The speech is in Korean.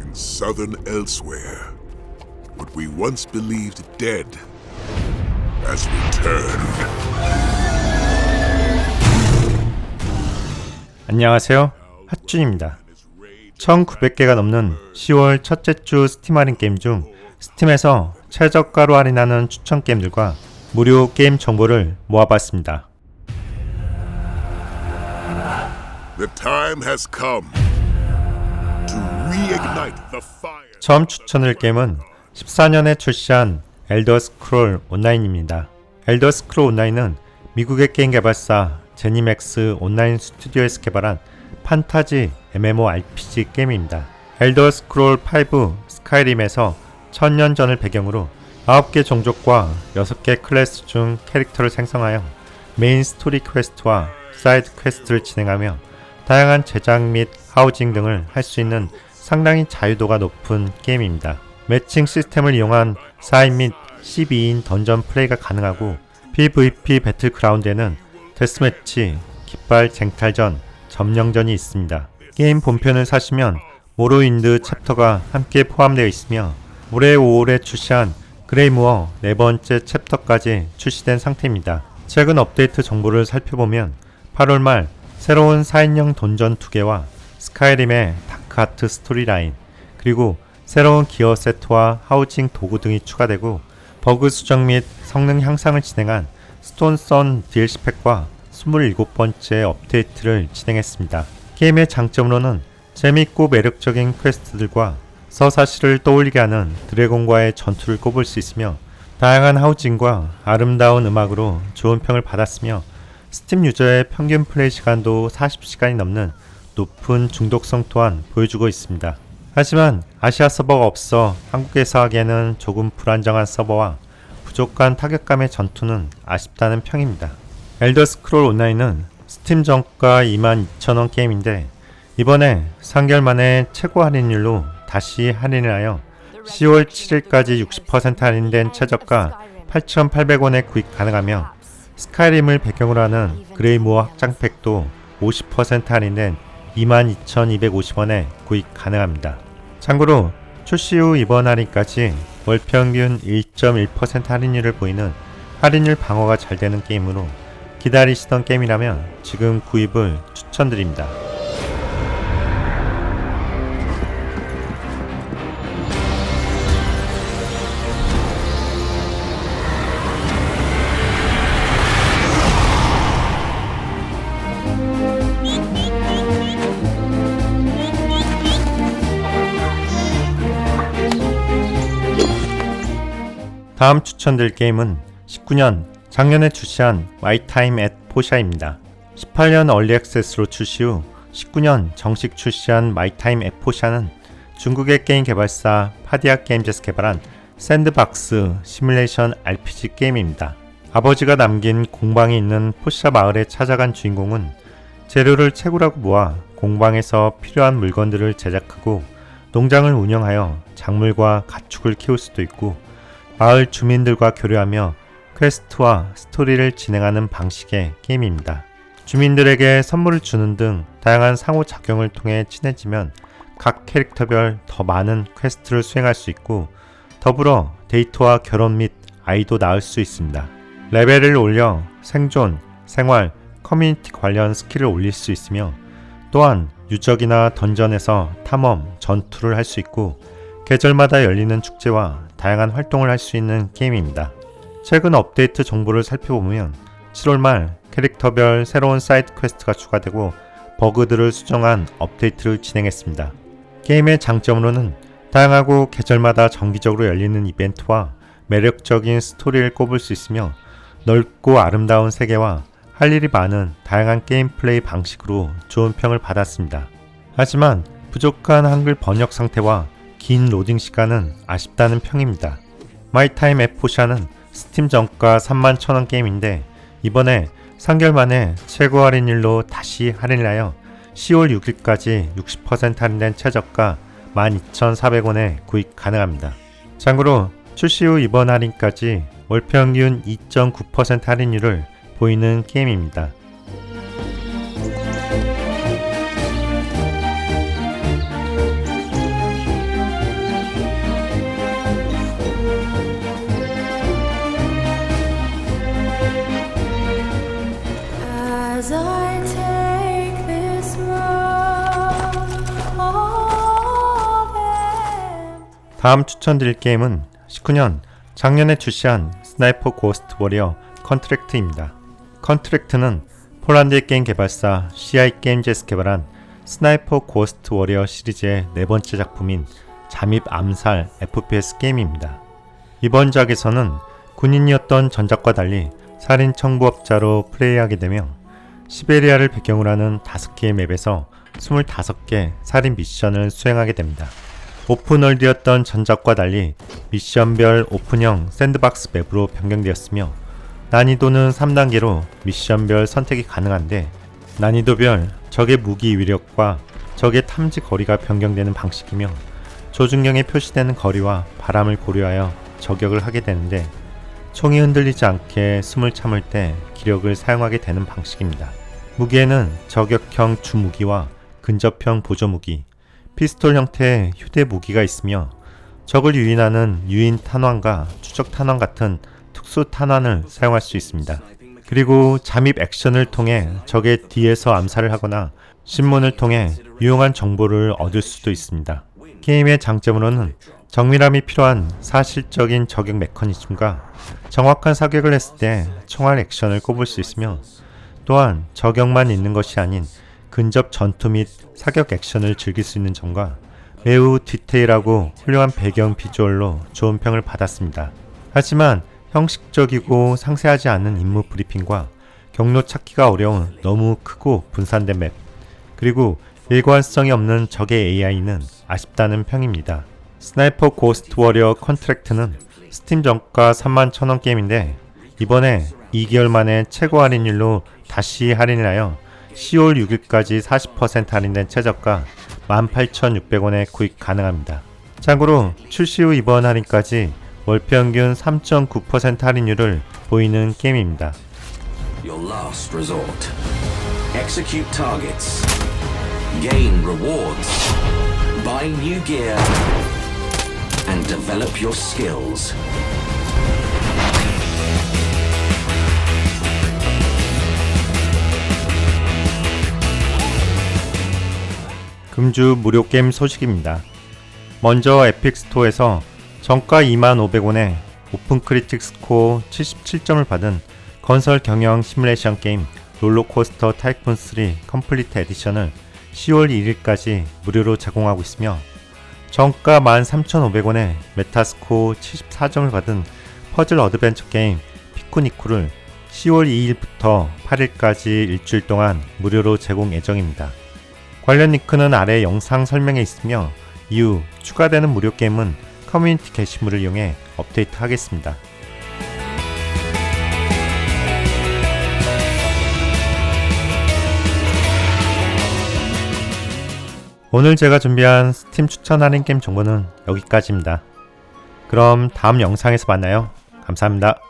In southern elsewhere, what we once believed dead has returned. 안녕하세요. 핫준입니다. 1900개가 넘는 10월 첫째 주 스팀 할인 게임 중 스팀에서 최저가로 할인하는 추천 게임들과 무료 게임 정보를 모아봤습니다. The time has come 처음 추천할 게임은 14년에 출시한 엘더 스크롤 온라인입니다. 엘더 스크롤 온라인은 미국의 게임 개발사 제니맥스 온라인 스튜디오에서 개발한 판타지 MMORPG 게임입니다. 엘더 스크롤 5 스카이림에서 천년 전을 배경으로 9개 종족과 6개 클래스 중 캐릭터를 생성하여 메인 스토리 퀘스트와 사이드 퀘스트를 진행하며 다양한 제작 및 하우징 등을 할 수 있는 상당히 자유도가 높은 게임입니다. 매칭 시스템을 이용한 4인 및 12인 던전 플레이가 가능하고 PVP 배틀그라운드에는 데스매치, 깃발 쟁탈전, 점령전이 있습니다. 게임 본편을 사시면 모로윈드 챕터가 함께 포함되어 있으며 올해 5월에 출시한 그레이무어 네 번째 챕터까지 출시된 상태입니다. 최근 업데이트 정보를 살펴보면 8월 말 새로운 4인용 던전 2개와 스카이림의 다크하트 스토리라인 그리고 새로운 기어 세트와 하우징 도구 등이 추가되고 버그 수정 및 성능 향상을 진행한 스톤선 DLC 팩과 27번째 업데이트를 진행했습니다. 게임의 장점으로는 재밌고 매력적인 퀘스트들과 서사시를 떠올리게 하는 드래곤과의 전투를 꼽을 수 있으며 다양한 하우징과 아름다운 음악으로 좋은 평을 받았으며 스팀 유저의 평균 플레이 시간도 40시간이 넘는 높은 중독성 또한 보여주고 있습니다. 하지만 아시아 서버가 없어 한국에서 하기에는 조금 불안정한 서버와 부족한 타격감의 전투는 아쉽다는 평입니다. 엘더 스크롤 온라인은 스팀 정가 22,000원 게임인데 이번에 3개월 만에 최고 할인율로 다시 할인을 하여 10월 7일까지 60% 할인된 최저가 8,800원에 구입 가능하며 스카이림을 배경으로 하는 그레이무어 확장팩도 50% 할인된 22,250원에 구입 가능합니다. 참고로 출시 후 이번 할인까지 월 평균 1.1% 할인율을 보이는 할인율 방어가 잘 되는 게임으로 기다리시던 게임이라면 지금 구입을 추천드립니다. 다음 추천드릴 게임은 19년 작년에 출시한 마이 타임 앳 포샤입니다. 18년 얼리 액세스로 출시 후 19년 정식 출시한 마이 타임 앳 포샤는 중국의 게임 개발사 파디아 게임즈에서 개발한 샌드박스 시뮬레이션 RPG 게임입니다. 아버지가 남긴 공방이 있는 포샤 마을에 찾아간 주인공은 재료를 채굴하고 모아 공방에서 필요한 물건들을 제작하고 농장을 운영하여 작물과 가축을 키울 수도 있고 마을 주민들과 교류하며 퀘스트와 스토리를 진행하는 방식의 게임입니다. 주민들에게 선물을 주는 등 다양한 상호작용을 통해 친해지면 각 캐릭터별 더 많은 퀘스트를 수행할 수 있고 더불어 데이터와 결혼 및 아이도 낳을 수 있습니다. 레벨을 올려 생존, 생활, 커뮤니티 관련 스킬을 올릴 수 있으며 또한 유적이나 던전에서 탐험, 전투를 할 수 있고 계절마다 열리는 축제와 다양한 활동을 할 수 있는 게임입니다. 최근 업데이트 정보를 살펴보면 7월 말 캐릭터별 새로운 사이드 퀘스트가 추가되고 버그들을 수정한 업데이트를 진행했습니다. 게임의 장점으로는 다양하고 계절마다 정기적으로 열리는 이벤트와 매력적인 스토리를 꼽을 수 있으며 넓고 아름다운 세계와 할 일이 많은 다양한 게임 플레이 방식으로 좋은 평을 받았습니다. 하지만 부족한 한글 번역 상태와 긴 로딩 시간은 아쉽다는 평입니다. 마이타임 에포샤는 스팀 정가 31,000원 게임인데 이번에 3개월 만에 최고 할인율로 다시 할인을 하여 10월 6일까지 60% 할인된 최저가 12,400원에 구입 가능합니다. 참고로 출시 후 이번 할인까지 월 평균 2.9% 할인율을 보이는 게임입니다. 다음 추천드릴 게임은 19년 작년에 출시한 스나이퍼 고스트 워리어 컨트랙트입니다. 컨트랙트는 폴란드의 게임 개발사 CI 게임즈에서 개발한 스나이퍼 고스트 워리어 시리즈의 네 번째 작품인 잠입 암살 FPS 게임입니다. 이번 작에서는 군인이었던 전작과 달리 살인 청부업자로 플레이하게 되며 시베리아를 배경으로 하는 5개의 맵에서 25개 살인 미션을 수행하게 됩니다. 오픈월드였던 전작과 달리 미션별 오픈형 샌드박스 맵으로 변경되었으며 난이도는 3단계로 미션별 선택이 가능한데 난이도별 적의 무기 위력과 적의 탐지 거리가 변경되는 방식이며 조준경에 표시되는 거리와 바람을 고려하여 저격을 하게 되는데 총이 흔들리지 않게 숨을 참을 때 기력을 사용하게 되는 방식입니다. 무기에는 저격형 주무기와 근접형 보조무기, 피스톨 형태의 휴대 무기가 있으며 적을 유인하는 유인 탄환과 추적 탄환 같은 특수 탄환을 사용할 수 있습니다. 그리고 잠입 액션을 통해 적의 뒤에서 암살을 하거나 신문을 통해 유용한 정보를 얻을 수도 있습니다. 게임의 장점으로는 정밀함이 필요한 사실적인 저격 메커니즘과 정확한 사격을 했을 때 총알 액션을 꼽을 수 있으며 또한 저격만 있는 것이 아닌 근접 전투 및 사격 액션을 즐길 수 있는 점과 매우 디테일하고 훌륭한 배경 비주얼로 좋은 평을 받았습니다. 하지만 형식적이고 상세하지 않은 임무 브리핑과 경로 찾기가 어려운 너무 크고 분산된 맵, 그리고 일관성이 없는 적의 AI는 아쉽다는 평입니다. 스나이퍼 고스트 워리어 컨트랙트는 스팀 정가 31,000원 게임인데 이번에 2개월 만에 최고 할인율로 다시 할인하여 10월 6일까지 40% 할인된 최저가 18,600원에 구입 가능합니다. 참고로 출시 후 이번 할인까지 월 평균 3.9% 할인율을 보이는 게임입니다. Buy new gear. And develop your skills. 금주 무료 게임 소식입니다. 먼저 에픽 스토어에서 정가 25,500원에 오픈 크리틱 스코어 77점을 받은 건설 경영 시뮬레이션 게임 롤러코스터 타이쿤 3 컴플리트 에디션을 10월 2일까지 무료로 제공하고 있으며 정가 13,500원에 메타스코어 74점을 받은 퍼즐 어드벤처 게임 피쿠니쿠를 10월 2일부터 8일까지 일주일 동안 무료로 제공 예정입니다. 관련 링크는 아래 영상 설명에 있으며 이후 추가되는 무료 게임은 커뮤니티 게시물을 이용해 업데이트 하겠습니다. 오늘 제가 준비한 스팀 추천 할인 게임 정보는 여기까지입니다. 그럼 다음 영상에서 만나요. 감사합니다.